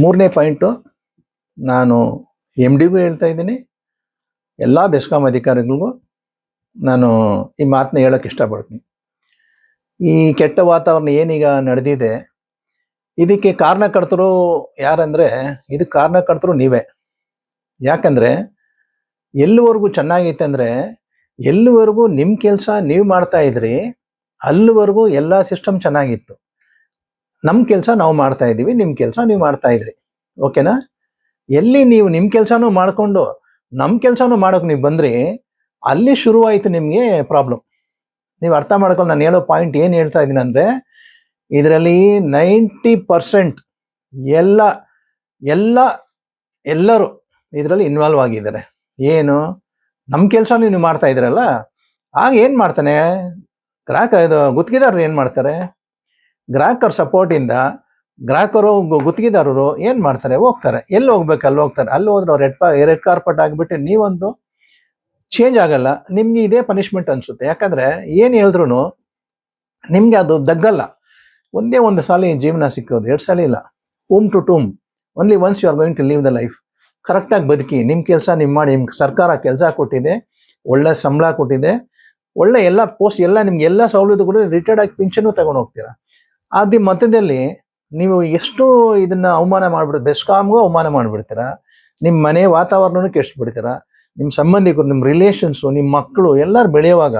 ಮೂರನೇ ಪಾಯಿಂಟು, ನಾನು ಎಂ ಡಿಗೂ ಹೇಳ್ತಾ ಇದ್ದೀನಿ. ಎಲ್ಲ ಬೆಸ್ಕಾಂ ಅಧಿಕಾರಿಗಳಿಗೂ ನಾನು ಈ ಮಾತನ್ನ ಹೇಳೋಕ್ಕೆ ಇಷ್ಟಪಡ್ತೀನಿ. ಈ ಕೆಟ್ಟ ವಾತಾವರಣ ಏನೀಗ ನಡೆದಿದೆ, ಇದಕ್ಕೆ ಕಾರಣಕರ್ತರು ಯಾರಂದರೆ ಇದಕ್ಕೆ ಕಾರಣಕರ್ತರು ನೀವೇ. ಯಾಕಂದರೆ, ಎಲ್ಲಿವರೆಗೂ ಚೆನ್ನಾಗೈತೆ ಅಂದರೆ, ಎಲ್ಲಿವರೆಗೂ ನಿಮ್ಮ ಕೆಲಸ ನೀವು ಮಾಡ್ತಾ ಇದ್ರಿ, ಅಲ್ಲಿವರೆಗೂ ಎಲ್ಲ ಸಿಸ್ಟಮ್ ಚೆನ್ನಾಗಿತ್ತು. ನಮ್ಮ ಕೆಲಸ ನಾವು ಮಾಡ್ತಾ ಇದ್ದೀವಿ ನಿಮ್ಮ ಕೆಲಸ ನೀವು ಮಾಡ್ತಾ ಇದ್ರಿ. ಓಕೆನಾ? ಎಲ್ಲಿ ನೀವು ನಿಮ್ಮ ಕೆಲಸನೂ ಮಾಡಿಕೊಂಡು ನಮ್ಮ ಕೆಲಸನೂ ಮಾಡೋಕೆ ನೀವು ಬಂದ್ರಿ, ಅಲ್ಲಿ ಶುರುವಾಯಿತು ನಿಮಗೆ ಪ್ರಾಬ್ಲಮ್ ನೀವು ಅರ್ಥ ಮಾಡ್ಕೊಂಡು ನಾನು ಹೇಳೋ ಪಾಯಿಂಟ್ ಏನು ಹೇಳ್ತಾ ಇದ್ದೀನಿ ಅಂದರೆ, ಇದರಲ್ಲಿ ನೈಂಟಿ ಪರ್ಸೆಂಟ್ ಎಲ್ಲ ಎಲ್ಲ, ಎಲ್ಲರೂ ಇದರಲ್ಲಿ ಇನ್ವಾಲ್ವ್ ಆಗಿದ್ದಾರೆ. ಏನು? ನಮ್ಮ ಕೆಲಸ ನೀವು ಮಾಡ್ತಾ ಇದ್ದೀರಲ್ಲ ಆಗ ಏನು ಮಾಡ್ತಾನೆ? ಗ್ರಾಹಕ ಇದು ಗುತ್ತಿಗೆದಾರರು ಏನು ಮಾಡ್ತಾರೆ? ಗ್ರಾಹಕರ ಸಪೋರ್ಟಿಂದ ಗ್ರಾಹಕರು, ಗುತ್ತಿಗೆದಾರರು ಏನು ಮಾಡ್ತಾರೆ? ಹೋಗ್ತಾರೆ. ಎಲ್ಲಿ ಹೋಗ್ಬೇಕು? ಅಲ್ಲಿ ಹೋಗ್ತಾರೆ. ಅಲ್ಲಿ ಹೋದ್ರೆ ಅವ್ರು ರೆಡ್ ಪಾ ರೆಡ್ ಕಾರ್ಪೆಟ್ ಆಗಿಬಿಟ್ಟು ನೀವೊಂದು ಚೇಂಜ್ ಆಗಲ್ಲ. ನಿಮ್ಗೆ ಇದೇ ಪನಿಷ್ಮೆಂಟ್ ಅನ್ಸುತ್ತೆ. ಯಾಕಂದ್ರೆ ಏನು ಹೇಳಿದ್ರು ನಿಮಗೆ ಅದು ದಗ್ಗಲ್ಲ. ಒಂದೇ ಒಂದು ಸಾಲ ಜೀವನ ಸಿಕ್ಕೋದು. ಎರಡು ಸಲ ಇಲ್ಲ. Tomb to tomb. Only once you are going to leave the life ಕರೆಕ್ಟಾಗಿ ಬದುಕಿ. ನಿಮ್ಮ ಕೆಲಸ ನಿಮ್ಮ ಮಾಡಿ. ನಿಮ್ಗೆ ಸರ್ಕಾರ ಕೆಲಸ ಕೊಟ್ಟಿದೆ. ಒಳ್ಳೆ ಸಂಬಳ ಕೊಟ್ಟಿದೆ. ಒಳ್ಳೆ ಎಲ್ಲ ಪೋಸ್ಟ್ ಎಲ್ಲ ನಿಮ್ಗೆ ಎಲ್ಲ ಕೂಡ ರಿಟೈರ್ಡ್ ಆಗಿ ಪಿಂಚನು ತಗೊಂಡು ಹೋಗ್ತೀರಾ? ಅದಿ ಮಧ್ಯದಲ್ಲಿ ನೀವು ಎಷ್ಟು ಇದನ್ನ ಅವಮಾನ ಮಾಡ್ಬಿಡ್ತೀರ ಬೆಸ್ಕಾಮ್ಗೂ ಅವಮಾನ ಮಾಡ್ಬಿಡ್ತೀರಾ ನಿಮ್ಮ ಮನೆ ವಾತಾವರಣನೂ ಬಿಡ್ತೀರ ನಿಮ್ಮ ಸಂಬಂಧಿಕರು ನಿಮ್ಮ ರಿಲೇಷನ್ಸು ನಿಮ್ಮ ಮಕ್ಕಳು, ಎಲ್ಲರೂ ಬೆಳೆಯುವಾಗ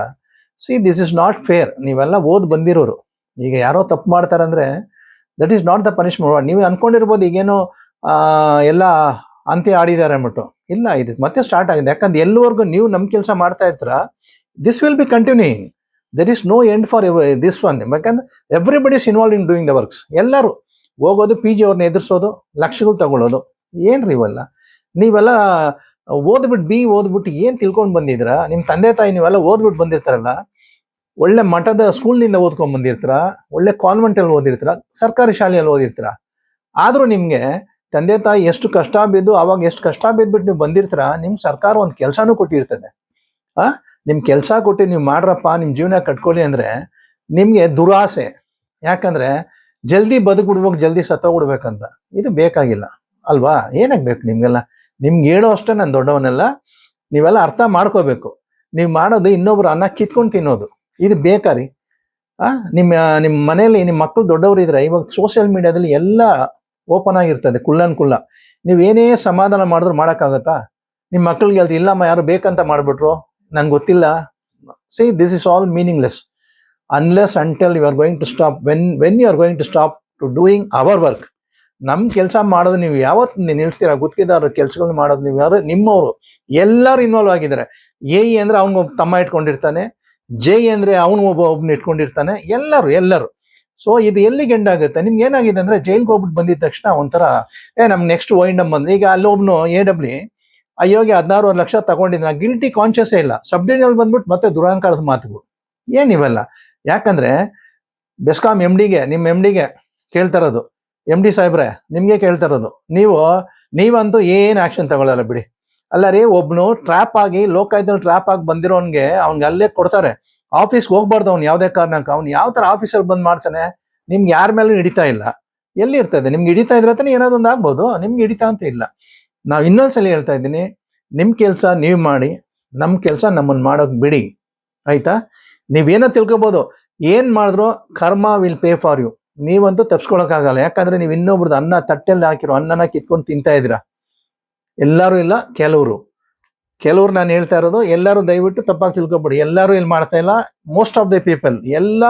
see this is not fair ನೀವೆಲ್ಲ ಓದ್ ಬಂದಿರೋರು. ಈಗ ಯಾರೋ ತಪ್ಪು ಮಾಡ್ತಾರಂದ್ರೆ that is not the punishment ನೀವು ಅನ್ಕೊಂಡಿರ್ಬೋದು ಈಗೇನೋ ಎಲ್ಲ ಅಂತ್ಯ ಆಡಿದ್ದಾರೆ ಅಂದ್ಬಿಟ್ಟು. ಇಲ್ಲ, ಇದು ಮತ್ತೆ ಸ್ಟಾರ್ಟ್ ಆಗಿದೆ. ಯಾಕಂದ್ರೆ ಎಲ್ಲವರೆಗೂ ನೀವು ನಮ್ಮ ಕೆಲಸ ಮಾಡ್ತಾ ಇರ್ತೀರ this will be continuing there is no end for this one ಯಾಕಂದ್ರೆ everybody is involve in doing the works ಎಲ್ಲರೂ ಹೋಗೋದು ಪಿ ಜಿ ಅವ್ರನ್ನ ಎದುರಿಸೋದು, ಲಕ್ಷಗಳು ತಗೊಳ್ಳೋದು. ಏನ್ರಿ ಇವೆಲ್ಲ? ನೀವೆಲ್ಲ ಓದ್ಬಿಟ್ಟು ಬಿ ಓದ್ಬಿಟ್ಟು ಏನು ತಿಳ್ಕೊಂಡು ಬಂದಿದ್ದೀರಾ? ನಿಮ್ಮ ತಂದೆ, ತಾಯಿ ನೀವೆಲ್ಲ ಓದ್ಬಿಟ್ಟು ಬಂದಿರ್ತಾರಲ್ಲ, ಒಳ್ಳೆ ಮಠದ ಸ್ಕೂಲ್ನಿಂದ ಓದ್ಕೊಂಡ್ ಬಂದಿರ್ತೀರಾ? ಒಳ್ಳೆ ಕಾನ್ವೆಂಟಲ್ಲಿ ಓದಿರ್ತೀರ? ಸರ್ಕಾರಿ ಶಾಲೆಯಲ್ಲಿ ಓದಿರ್ತೀರ? ಆದರೂ ನಿಮಗೆ ತಂದೆ, ತಾಯಿ ಎಷ್ಟು ಕಷ್ಟ ಬಿದ್ದು, ಅವಾಗ ಎಷ್ಟು ಕಷ್ಟ ಬಿದ್ದುಬಿಟ್ಟು ನೀವು ಬಂದಿರ್ತೀರ? ನಿಮ್ಮ ಸರ್ಕಾರ ಒಂದು ಕೆಲಸನೂ ಕೊಟ್ಟಿರ್ತದೆ. ಆ? ನಿಮ್ ಕೆಲಸ ಕೊಟ್ಟು ನೀವು ಮಾಡ್ರಪ್ಪ ನಿಮ್ಮ ಜೀವನ ಕಟ್ಕೊಳ್ಳಿ ಅಂದ್ರೆ ನಿಮಗೆ ದುರಾಸೆ. ಯಾಕಂದ್ರೆ ಜಲ್ದಿ ಬದುಕುಡ್ಬೇಕು ಜಲ್ದಿ ಸತ್ತೋಗ್ಬಿಡ್ಬೇಕಂತ ಇದು ಬೇಕಾಗಿಲ್ಲ. ಅಲ್ವಾ? ಏನಕ್ಕೆ ಬೇಕು ನಿಮ್ಗೆಲ್ಲ? ನಿಮ್ಗೆ ಹೇಳೋ ಅಷ್ಟೇ ನಾನು ದೊಡ್ಡವನ್ನೆಲ್ಲ ನೀವೆಲ್ಲ ಅರ್ಥ ಮಾಡ್ಕೋಬೇಕು. ನೀವು ಮಾಡೋದು ಇನ್ನೊಬ್ರು ಅನ್ನ ಕಿತ್ಕೊಂಡು ತಿನ್ನೋದು. ಇದು ಬೇಕಾರಿ ಆ? ನಿಮ್ಮ ನಿಮ್ಮ ಮನೆಯಲ್ಲಿ ನಿಮ್ಮ ಮಕ್ಕಳು ದೊಡ್ಡವರು ಇದ್ರೆ ಇವಾಗ ಸೋಷಿಯಲ್ ಮೀಡಿಯಾದಲ್ಲಿ ಎಲ್ಲ ಓಪನ್ ಆಗಿರ್ತದೆ, ಕುಳ್ಳನ್ ಕುಳ್ಳ. ನೀವು ಏನೇ ಸಮಾಧಾನ ಮಾಡಿದ್ರು ಮಾಡೋಕ್ಕಾಗತ್ತಾ? ನಿಮ್ಮ ಮಕ್ಕಳಿಗೆ ಅದು ಇಲ್ಲಮ್ಮ, ಯಾರು ಬೇಕಂತ ಮಾಡಿಬಿಟ್ರು. ನಂಗೆ ಗೊತ್ತಿಲ್ಲ. See this is all meaningless unless until you are going to stop when when you are going to stop to doing our work ನಮ್ಮ ಕೆಲಸ ಮಾಡೋದು ನೀವು ಯಾವತ್ತು ನಿಲ್ಲಿಸ್ತೀರಾ ಗುತ್ತಿಗೆದಾರರ ಕೆಲಸಗಳನ್ನ ಮಾಡೋದು ನೀವು ಯಾರು? ನಿಮ್ಮವರು. ಎಲ್ಲರೂ ಇನ್ವಾಲ್ವ್ ಆಗಿದ್ದಾರೆ. ಎ, ಇ ಅಂದರೆ ಅವ್ನಿಗೆ ತಮ್ಮ ಇಟ್ಕೊಂಡಿರ್ತಾನೆ. ಜೆ, ಇ ಅಂದರೆ ಅವನು ಒಬ್ಬ ಒಬ್ಬನ ಇಟ್ಕೊಂಡಿರ್ತಾನೆ. ಎಲ್ಲರೂ ಎಲ್ಲರೂ. ಸೊ ಇದು ಎಲ್ಲಿಗೆ ಎಂಡ್ ಆಗುತ್ತೆ? ನಿಮ್ಗೆ ಏನಾಗಿದೆ ಅಂದರೆ ಜೈಲ್ಗೆ ಹೋಗ್ಬಿಟ್ಟು ಬಂದಿದ ತಕ್ಷಣ ಒಂಥರ, ಏ, ನಮ್ಗೆ ನೆಕ್ಸ್ಟ್ ವೈಂಡಮ್ ಬಂದ್ರೆ. ಈಗ ಅಲ್ಲೊಬ್ನು ಎ ಡಬ್ಲ್ಯೂ ಅಯ್ಯೋಗೆ ಹದಿನಾರು ಲಕ್ಷ ತಗೊಂಡಿದ್ದ ಗಿಲ್ಟಿ ಕಾನ್ಶಿಯಸ್ ಇಲ್ಲ. ಸಬ್ಡಿನಲ್ಲಿ ಬಂದ್ಬಿಟ್ಟು ಮತ್ತೆ ದುರಹಂಕಾರದ ಮಾತುಗಳು. ಏನ್ ಇವೆಲ್ಲ? ಯಾಕಂದ್ರೆ ಬೆಸ್ಕಾಂ ಎಂ ಡಿಗೆ ನಿಮ್ಮ ಎಂ ಡಿಗೆ ಕೇಳ್ತಾ ಇರೋದು ಎಂ ಡಿ ಸಾಹೇಬ್ರೆ, ನಿಮ್ಗೆ ಕೇಳ್ತಾ ಇರೋದು ನೀವು, ನೀವಂತೂ ಏನು ಆ್ಯಕ್ಷನ್ ತಗೊಳ್ಳಲ್ಲ ಬಿಡಿ. ಅಲ್ಲ ರೀ, ಒಬ್ನು ಟ್ರ್ಯಾಪ್ ಆಗಿ ಲೋಕಾಯುಧದಲ್ಲಿ ಟ್ರ್ಯಾಪ್ ಆಗಿ ಬಂದಿರೋನ್ಗೆ ಅವ್ನಿಗೆ ಅಲ್ಲೇ ಕೊಡ್ತಾರೆ. ಆಫೀಸ್ಗೆ ಹೋಗ್ಬಾರ್ದು ಅವ್ನು ಯಾವುದೇ ಕಾರಣಕ್ಕೆ. ಅವ್ನು ಯಾವ ಥರ ಆಫೀಸಲ್ಲಿ ಬಂದು ಮಾಡ್ತಾನೆ, ನಿಮ್ಗೆ ಯಾರ ಮೇಲೂ ಹಿಡಿತಾ ಇಲ್ಲ. ಎಲ್ಲಿ ಇರ್ತದೆ? ನಿಮ್ಗೆ ಹಿಡಿತಾ ಇದ್ರೆ ತಾನೇ ಏನಾದ್ರು ಒಂದು ಆಗ್ಬೋದು. ನಿಮ್ಗೆ ಹಿಡಿತಾ ಅಂತ ಇಲ್ಲ. ನಾವು ಇನ್ನೊಂದ್ಸಲಿ ಹೇಳ್ತಾ ಇದ್ದೀನಿ ನಿಮ್ಮ ಕೆಲಸ ನೀವು ಮಾಡಿ ನಮ್ಮ ಕೆಲಸ ನಮ್ಮನ್ನು ಮಾಡೋಕೆ ಬಿಡಿ. ಆಯ್ತಾ? ನೀವೇನೋ ತಿಳ್ಕೊಬೋದು, ಏನು ಮಾಡಿದ್ರು ಕರ್ಮ ವಿಲ್ ಪೇ ಫಾರ್ ಯು. ನೀವಂತೂ ತಪ್ಸ್ಕೊಳಕ್ಕಾಗಲ್ಲ ಯಾಕಂದ್ರೆ ನೀವು ಇನ್ನೊಬ್ರದ್ದು ಅನ್ನ ತಟ್ಟೆಲ್ಲಿ ಹಾಕಿರೋ ಅನ್ನನ ಕಿತ್ಕೊಂಡು ತಿಂತಾ ಇದ್ದೀರಾ? ಎಲ್ಲರೂ ಇಲ್ಲ, ಕೆಲವರು. ಕೆಲವ್ರು ನಾನು ಹೇಳ್ತಾ ಇರೋದು, ಎಲ್ಲರೂ ದಯವಿಟ್ಟು ತಪ್ಪಾಗಿ ತಿಳ್ಕೊಬೇಡಿ. ಎಲ್ಲರೂ ಇಲ್ಲಿ ಮಾಡ್ತಾ ಇಲ್ಲ. ಮೋಸ್ಟ್ ಆಫ್ ದ ಪೀಪಲ್ ಎಲ್ಲ,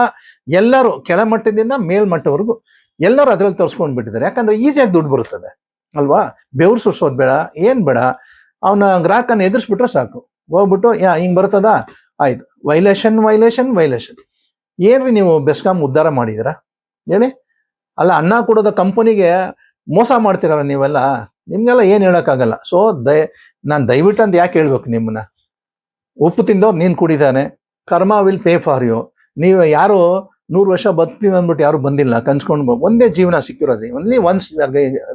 ಎಲ್ಲರೂ ಕೆಳಮಟ್ಟದಿಂದ ಮೇಲ್ಮಟ್ಟವರೆಗೂ ಎಲ್ಲರೂ ಅದರಲ್ಲಿ ತೋರಿಸ್ಕೊಂಡು ಬಿಟ್ಟಿದ್ದಾರೆ ಯಾಕಂದ್ರೆ ಈಸಿಯಾಗಿ ದುಡ್ಡು ಬರುತ್ತದೆ. ಅಲ್ವಾ? ಬೆವ್ರು ಸುರ್ಸೋದು ಬೇಡ, ಏನು ಬೇಡ. ಅವನ ಗ್ರಾಹಕನ ಎದುರಿಸ್ಬಿಟ್ರೆ ಸಾಕು. ಹೋಗ್ಬಿಟ್ಟು, ಯಾ, ಹಿಂಗ್ ಬರ್ತದ? ಆಯ್ತು. ವೈಲೇಷನ್ ವೈಲೇಷನ್ ವೈಲೇಷನ್ ಏನ್ರಿ ನೀವು ಬೆಸ್ಕಾಮ್ ಉದ್ಧಾರ ಮಾಡಿದಿರಾ? ಹೇಳಿ. ಅಲ್ಲ, ಅನ್ನ ಕೊಡೋದ ಕಂಪನಿಗೆ ಮೋಸ ಮಾಡ್ತೀರಲ್ಲ ನೀವೆಲ್ಲ? ನಿಮಗೆಲ್ಲ ಏನು ಹೇಳೋಕ್ಕಾಗಲ್ಲ. ಸೊ ದಯ, ನಾನು ದಯವಿಟ್ಟು ಅಂತ ಯಾಕೆ ಹೇಳ್ಬೇಕು ನಿಮ್ಮನ್ನ? ಉಪ್ಪು ತಿಂದವ್ರು ನೀನು ಕುಡಿದಾನೆ. ಕರ್ಮ ವಿಲ್ ಪೇ ಫಾರ್ ಯು ನೀವು ಯಾರು ನೂರು ವರ್ಷ ಬದುಕ್ತೀವಿ ಅಂದ್ಬಿಟ್ಟು ಯಾರು ಬಂದಿಲ್ಲ. ಕನ್ಸ್ಕೊಂಡು ಒಂದೇ ಜೀವನ ಸಿಕ್ಕಿರೋದು. Only once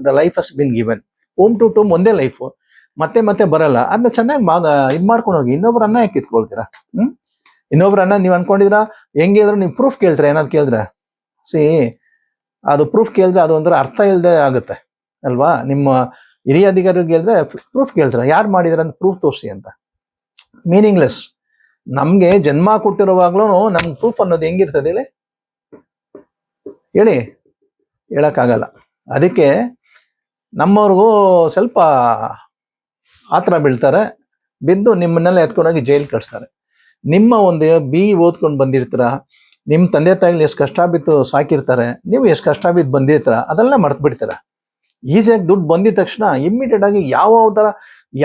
the life has been given womb to tomb ಒಂದೇ ಲೈಫು ಮತ್ತೆ ಮತ್ತೆ ಬರಲ್ಲ. ಅದನ್ನ ಚೆನ್ನಾಗಿ ಮಾ ಇದು ಮಾಡ್ಕೊಂಡು ಹೋಗಿ. ಇನ್ನೊಬ್ರು ಅನ್ನ ಯಾಕೆ ಕಿತ್ಕೊಳ್ತೀರಾ ಹ್ಞೂ ಇನ್ನೊಬ್ರು ಅನ್ನ ನೀವು ಅನ್ಕೊಂಡಿದ್ರ? ಹೆಂಗಿದ್ರು ನೀವು ಪ್ರೂಫ್ ಕೇಳ್ತೀರಾ? ಏನಾದ್ರು ಕೇಳಿದ್ರೆ? ಸಿ, ಅದು ಪ್ರೂಫ್ ಕೇಳಿದ್ರೆ ಅದು ಒಂಥರ ಅರ್ಥ ಇಲ್ಲದೆ ಆಗುತ್ತೆ. ಅಲ್ವಾ? ನಿಮ್ಮ ಹಿರಿಯ ಅಧಿಕಾರಿಗೆ ಕೇಳಿದ್ರೆ ಪ್ರೂಫ್ ಕೇಳ್ತಾರೆ? ಯಾರು ಮಾಡಿದ್ರೆ ಅಂತ ಪ್ರೂಫ್ ತೋರಿಸಿ ಅಂತ. ಮೀನಿಂಗ್ಲೆಸ್ ನಮಗೆ ಜನ್ಮ ಕೊಟ್ಟಿರುವಾಗ್ಲೂ ನಮ್ಗೆ ಪ್ರೂಫ್ ಅನ್ನೋದು ಹೆಂಗಿರ್ತದೆ ಹೇಳಿ? ಹೇಳಿ, ಹೇಳೋಕ್ಕಾಗಲ್ಲ. ಅದಕ್ಕೆ ನಮ್ಮವ್ರಿಗೂ ಸ್ವಲ್ಪ ಆತರ ಬೀಳ್ತಾರೆ, ಬಿದ್ದು ನಿಮ್ಮನ್ನೆಲ್ಲ ಎತ್ಕೊಂಡೋಗಿ ಜೈಲು ಕಳಿಸ್ತಾರೆ. ನಿಮ್ಮ ಒಂದು ಬಿ ಓದ್ಕೊಂಡು ಬಂದಿರ್ತೀರ, ನಿಮ್ಮ ತಂದೆ ತಾಯಿಗಳು ಎಷ್ಟು ಕಷ್ಟ ಬಿದ್ದು ಸಾಕಿರ್ತಾರೆ, ನೀವು ಎಷ್ಟು ಕಷ್ಟ ಬಿದ್ದು ಬಂದಿರ್ತೀರ, ಅದೆಲ್ಲ ಮರ್ತು ಬಿಡ್ತೀರ. ಈಸಿಯಾಗಿ ದುಡ್ಡು ಬಂದಿದ ತಕ್ಷಣ ಇಮ್ಮಿಡಿಯೇಟ್ ಆಗಿ ಯಾವ ಥರ,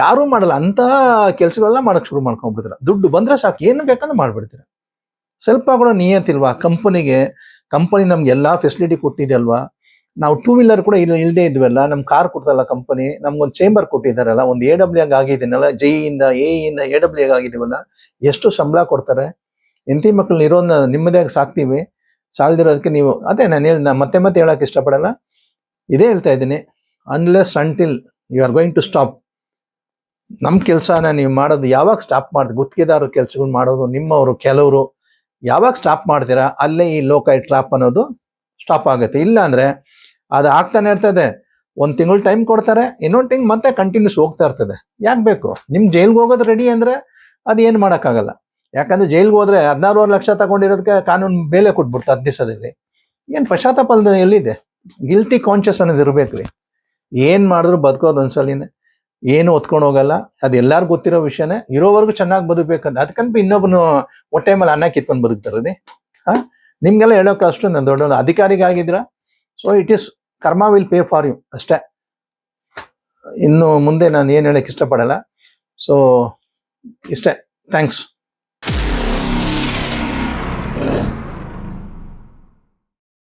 ಯಾರೂ ಮಾಡಲ್ಲ ಅಂತಹ ಕೆಲಸಗಳೆಲ್ಲ ಮಾಡೋಕ್ಕೆ ಶುರು ಮಾಡ್ಕೊಂಡ್ಬಿಡ್ತೀರ. ದುಡ್ಡು ಬಂದರೆ ಸಾಕು, ಏನು ಬೇಕಂದ್ರೆ ಮಾಡಿಬಿಡ್ತೀರ. ಸ್ವಲ್ಪ ಕೂಡ ನೀಯತ್ತಿಲ್ವಾ, ಕಂಪನಿಗೆ ಕಂಪನಿ ನಮ್ಗೆ ಎಲ್ಲ ಫೆಸಿಲಿಟಿ ಕೊಟ್ಟಿದೆ ಅಲ್ವಾ? ನಾವು ಟೂ ವೀಲರ್ ಕೂಡ ಇಲ್ಲಿ ಇಲ್ಲದೆ ಇದ್ವಲ್ಲ ನಮ್ ಕಾರ್ ಕೊಡ್ತಲ್ಲ ಕಂಪನಿ ನಮ್ಗೊಂದು ಚೇಂಬರ್ ಕೊಟ್ಟಿದ್ದಾರಲ್ಲ, ಒಂದು ಎ ಡಬ್ಲ್ಯೂ ಆಗಿದ್ದೀನಲ್ಲ ಜೈ ಇಂದ ಎ ಇಂದ ಡಬ್ಲ್ಯೂ ಆಗಿದ್ದೀವಲ್ಲ ಎಷ್ಟು ಸಂಬಳ ಕೊಡ್ತಾರೆ? ಹೆಂಡತಿ ಮಕ್ಕಳು ಇರೋದನ್ನ ನಿಮ್ಮದೇ ಸಾಕ್ತೀವಿ, ಸಾಲದಿರೋದಕ್ಕೆ ನೀವು, ಅದೇ ನಾನು ಹೇಳಿ ನಾನು ಮತ್ತೆ ಮತ್ತೆ ಹೇಳೋಕೆ ಇಷ್ಟಪಡಲ್ಲ. ಇದೇ ಹೇಳ್ತಾ ಇದ್ದೀನಿ unless until you are going to stop ನಮ್ಮ ಕೆಲಸನ ನೀವು ಮಾಡೋದು ಯಾವಾಗ ಸ್ಟಾಪ್ ಮಾಡೋದು ಗುತ್ತಿಗೆದಾರರು ಕೆಲಸಗಳು ಮಾಡೋದು, ನಿಮ್ಮವರು, ಕೆಲವರು ಯಾವಾಗ ಸ್ಟಾಪ್ ಮಾಡ್ತೀರಾ, ಅಲ್ಲೇ ಈ ಲೋಕಾಯ್ ಟ್ರಾಪ್ ಅನ್ನೋದು ಸ್ಟಾಪ್ ಆಗುತ್ತೆ. ಇಲ್ಲ ಅಂದ್ರೆ ಅದು ಆಗ್ತಾನೆ ಇರ್ತದೆ. ಒಂದು ತಿಂಗಳು ಟೈಮ್ ಕೊಡ್ತಾರೆ, ಇನ್ನೊಂದು ತಿಂಗ್ ಮತ್ತೆ ಕಂಟಿನ್ಯೂಸ್ ಹೋಗ್ತಾ ಇರ್ತದೆ. ಯಾಕೆ ಬೇಕು? ನಿಮ್ಮ ಜೈಲ್ಗೆ ಹೋಗೋದು ರೆಡಿ ಅಂದ್ರೆ ಅದು ಏನು ಮಾಡೋಕ್ಕಾಗಲ್ಲ. ಯಾಕಂದ್ರೆ ಜೈಲ್ಗೆ ಹೋದ್ರೆ ಹದಿನಾರೂವರೆ ಲಕ್ಷ ತಗೊಂಡಿರೋದಕ್ಕೆ ಕಾನೂನು ಬೇಲೆ ಕೊಟ್ಬಿಡ್ತು ಹತ್ತು ದಿವಸದಲ್ಲಿ. ಏನು ಪಶ್ಚಾತ್ತಾಪದ ಎಲ್ಲಿದೆ? ಗಿಲ್ಟಿ ಕಾನ್ಶಿಯಸ್ ಅನ್ನೋದು ಇರಬೇಕು ರೀ. ಏನು ಮಾಡಿದ್ರು ಬದುಕೋದು ಒಂದ್ಸಲಿನೇ. ಏನು ಹೊತ್ಕೊಂಡು ಹೋಗಲ್ಲ, ಅದು ಎಲ್ಲಾರು ಗೊತ್ತಿರೋ ವಿಷಯನೇ ಇರೋವರೆಗೂ ಚೆನ್ನಾಗಿ ಬದುಕಬೇಕಂತ. ಅದಕ್ಕಂತ ಇನ್ನೊಬ್ಬನು ಹೊಟ್ಟೆ ಮೇಲೆ ಅನ್ನ ಕಿತ್ಕೊಂಡು ಬದುಕ್ತಾರೀ ಹಾ? ನಿಮ್ಗೆಲ್ಲ ಹೇಳೋಕೆ ಅಷ್ಟು ನಾನು ದೊಡ್ಡ ಅಧಿಕಾರಿಗಾಗಿದ್ರ? So it is karma will pay for you ಅಷ್ಟೇ. ಇನ್ನು ಮುಂದೆ ನಾನು ಏನು ಹೇಳಕ್ ಇಷ್ಟಪಡಲ್ಲ. ಸೊ ಇಷ್ಟೇ. ಥ್ಯಾಂಕ್ಸ್